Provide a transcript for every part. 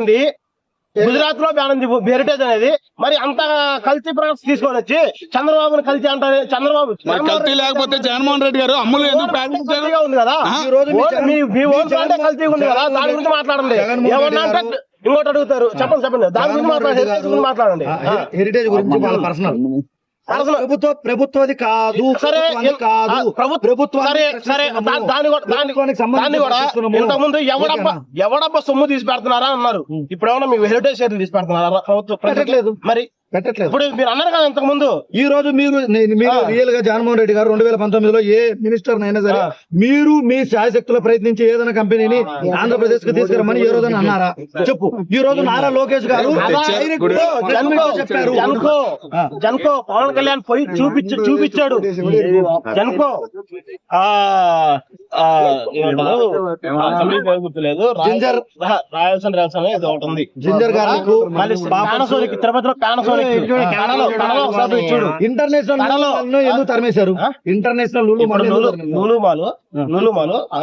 ఉంది. గుజరాత్లో బ్యాన్ ఉంది హెరిటేజ్ అనేది. మరి అంత కల్తీ ప్రొడక్ట్స్ తీసుకొని వచ్చి చంద్రబాబుని కల్తీ అంటారు. చంద్రబాబు మరి కల్తీ లేకపోతే జగన్మోహన్ రెడ్డి గారు అమ్ములు ఎందుకు ఉంది కదా? మీ ఓన్- బ్రాండే కల్తీగా ఉంది కదా? దాని గురించి మాట్లాడండి. ఏమన్నా అంటే ఇంకోటి అడుగుతారు. చెప్పండి చెప్పండి. దాని గురించి మాట్లాడండి. హెరిటేజ్ గురించి పర్సనల్. ప్రభుత్వ ప్రభుత్వది కాదు సరే కాదు ఆ, ప్రభు- ప్రభుత్వానికి సరే సరే ప్రశ్నిస్తున్నాము. దా- దాన్ని కూడా దాన్ని ప్రభుత్వానికి సంబంధించి దాన్ని కూడా ప్రశ్నిస్తున్నాము. ఇంతకు ముందు ఎవడబ్బా ఎవడబ్బా సొమ్ము తీసి పెడుతున్నారా అన్నారు ఇప్పుడు ఏమన్నా మీకు హెరిటేజ్ షేర్లు తీసి పెడుతున్నారా ప్రభుత్వం. మరి పెట్టట్లేదు ఇప్పుడు మీరు అన్నారు కదా ఇంతకు ముందు ఈ రోజు మీరు మీరు. రియల్గా జగన్మోహన్ రెడ్డి గారు రెండు వేల పంతొమ్మిదిలో ఏ మినిస్టర్ అయినా సరే. మీరు మీ శాయశక్తుల ప్రయత్నించి ఏదైనా కంపెనీని ఆంధ్రప్రదేశ్కు తీసుకురమ్మని ఏ రోజున అన్నారా చెప్పు ఈ రోజు నారా లోకేష్ గారు చెప్పారు. జన్కో పవన్ కళ్యాణ్ పోయి చూపించి చూపించాడు జన్కో ఆ గుర్తులేదు. జింజర్. రాయల్సిన రైల్స్ అనేది ఇది ఒకటి ఉంది. జింజర్ గార్లిక్ మళ్ళీ పానసోనికి తిరుపతిలో పానసోనికి కడలో కడలో ఒకసారి పోయి చూడు. ఇంటర్నేషనల్ ఎందుకు తరిమేశారు? ఇంటర్నేషనల్ లూలు ఇప్పుడు మళ్ళీ నూలు ఎందుకు తరిమేశారు? నూలు మాలు నూలు మాలు ఆ,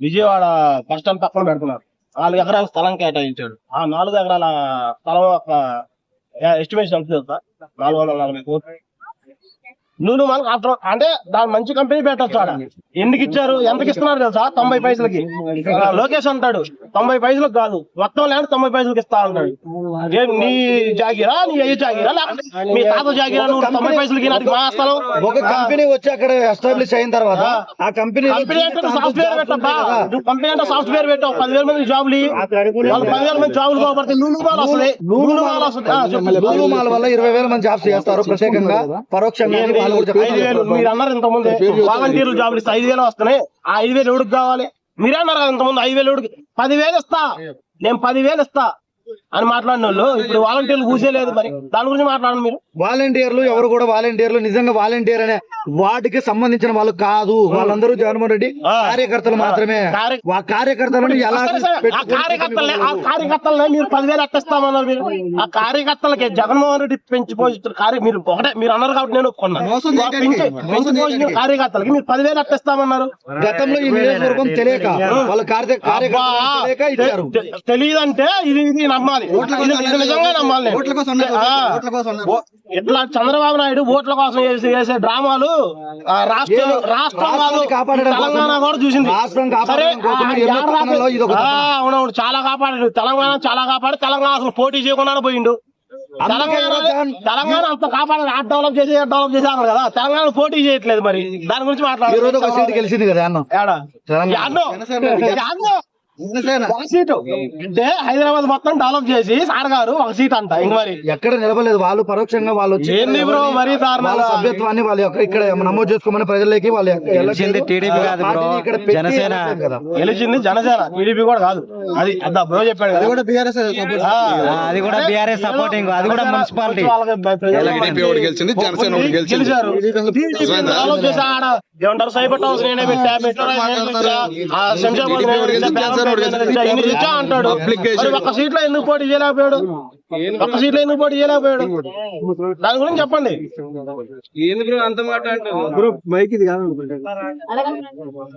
విజయవాడ బస్ స్టాండ్ పక్కన పెడుతున్నారు. నాలుగు ఎకరాల స్థలం కేటాయించాడు. ఆ నాలుగు ఎకరాల స్థలం ఒక ఎస్టిమేషన్ ఎంత నాలుగు వందల నలభై కోట్లు. నూలు మాలు ఆఫ్టర్ అంటే దాని మంచి కంపెనీ పెట్టచ్చు ఆడ. ఎందుకు ఇచ్చారు? ఎంతకి ఇస్తున్నారు తెలుసా? తొంభై పైసలకి. లోకేష్ అంటాడు తొంభై పైసలకు కాదు. మొత్తం ల్యాండ్ తొంభై పైసలకి ఇస్తా అంటాడు. ఏం నీ జాగిరా? నీ అయ్యి జాగిరా? మీ తాత జాగిరా? నువ్వు తొంభై పైసలకి నాకు మా స్థలం? ఒక కంపెనీ వచ్చి అక్కడ ఎస్టాబ్లిష్ అయిన తర్వాత ఆ. కంపెనీ కంపెనీ అంటే సాఫ్ట్వేర్ పెట్టబ్బా. నువ్వు కంపెనీ అంటే సాఫ్ట్వేర్ పెట్టావు పదివేల మంది జాబులు. వాళ్ళు పదివేల మంది జాబులు కాబట్టి నూనె మాలు వస్తుంది. నూనె మాలు చెప్పు. లూలు మాల్ వల్ల ఇరవై వేల మంది జాబ్స్ చేస్తారు ప్రత్యేకంగా. పరోక్షంగా ఐదు వేలు. మీరు అన్నారు ఇంత ముందు వాలంటీర్లు జాబులు ఇస్తే ఐదు వేలు వస్తున్నాయి. ఆ ఐదు వేలు ఎవడికి కావాలి? మీరే అన్నారు కదా ఇంత ముందు ఐదు వేలు ఎవడికి? పదివేలు ఇస్తా. నేను పదివేలు ఇస్తా. అని మాట్లాడిన వాళ్ళు ఇప్పుడు వాలంటీర్లు కూసేలేదు మరి. దాని గురించి మాట్లాడండి మీరు. వాలంటీర్లు ఎవరు కూడా వాలంటీర్లు నిజంగా వాలంటీర్ అనే వాటికి సంబంధించిన వాళ్ళు కాదు. వాళ్ళందరూ జగన్మోహన్ రెడ్డి. కార్యకర్తలు మాత్రమే. కార్యకర్తలను ఎలా కార్యకర్తలే ఆ కార్యకర్తలనే మీరు పదివేలు ఎట్టిస్తామన్నారు మీరు. ఆ కార్యకర్తలకి జగన్మోహన్ రెడ్డి పెంచి పోషిస్తున్న కార్య మీరు ఒకటే మీరు అన్నారు కాబట్టి నేను పెంచి పోషించిన కార్యకర్తలకి మీరు పదివేలు ఎట్టిస్తామన్నారు గతంలో ఈ నియోజకవర్గం తెలియక వాళ్ళ కార్య అబ్బా, కార్యకర్తలు తెలియక ఇచ్చారు. తె- తె- తెలియదంటే ఇది ఇది నమ్మాలి. ఇది నిజంగా. ఆ, ఇట్లా చంద్రబాబు నాయుడు ఓట్ల కోసం చేసే డ్రామాలు ఆ, రాష్ట్రం రాష్ట్రం కాదు తెలంగాణ కూడా చూసింది. ఆ, ఆ, అవునవును చాలా కాపాడాడు. తెలంగాణ చాలా కాపాడు తెలంగాణ అసలు పోటీ చేయకుండా పోయిండు. తెలంగాణ అంత కాపాడాలి ఆట డెవలప్ చేసి డెవలప్ చేసి అన్నారు కదా. తెలంగాణ పోటీ చేయట్లేదు మరి. దాని గురించి మాట్లాడాలి. గెలిచింది కదా అన్న? ఒక సీటు అంటే హైదరాబాద్ మొత్తం డెవలప్ చేసి సార్ గారు ఒక సీట్ అంట ఇంక మరి ఎక్కడ నిలబడలేదు. వాళ్ళు పరోక్షంగా వాళ్ళు వచ్చి ఏంది బ్రో మరీ వాళ్ళ సభ్యత్వాన్ని వాళ్ళ యొక్క ఇక్కడ నమోదు చేసుకోమని ప్రజలకి వాళ్ళు గెలిచింది టీడీపీ కాదు బ్రో, జనసేన. గెలిచింది జనసేన టీడీపీ కూడా కాదు. అది అద్దా బ్రో చెప్పాడు అది కూడా అదే supporting, అది కూడా ఒకటి గెలిచింది, జనసేన ఒకటి గెలిచింది. గెలిచారు. ఏమంటారు? సైబర్ హౌస్ నేనే పెట్టా అంటాడు. మరి ఒక్క సీట్లో ఎందుకు పోటీ చేయలేకపోయాడు? ఒక్క సీట్లో ఎందుకు పోటీ చేయలేకపోయాడు? దాని గురించి చెప్పండి. ఎందుకు అంత మాట అంటారు.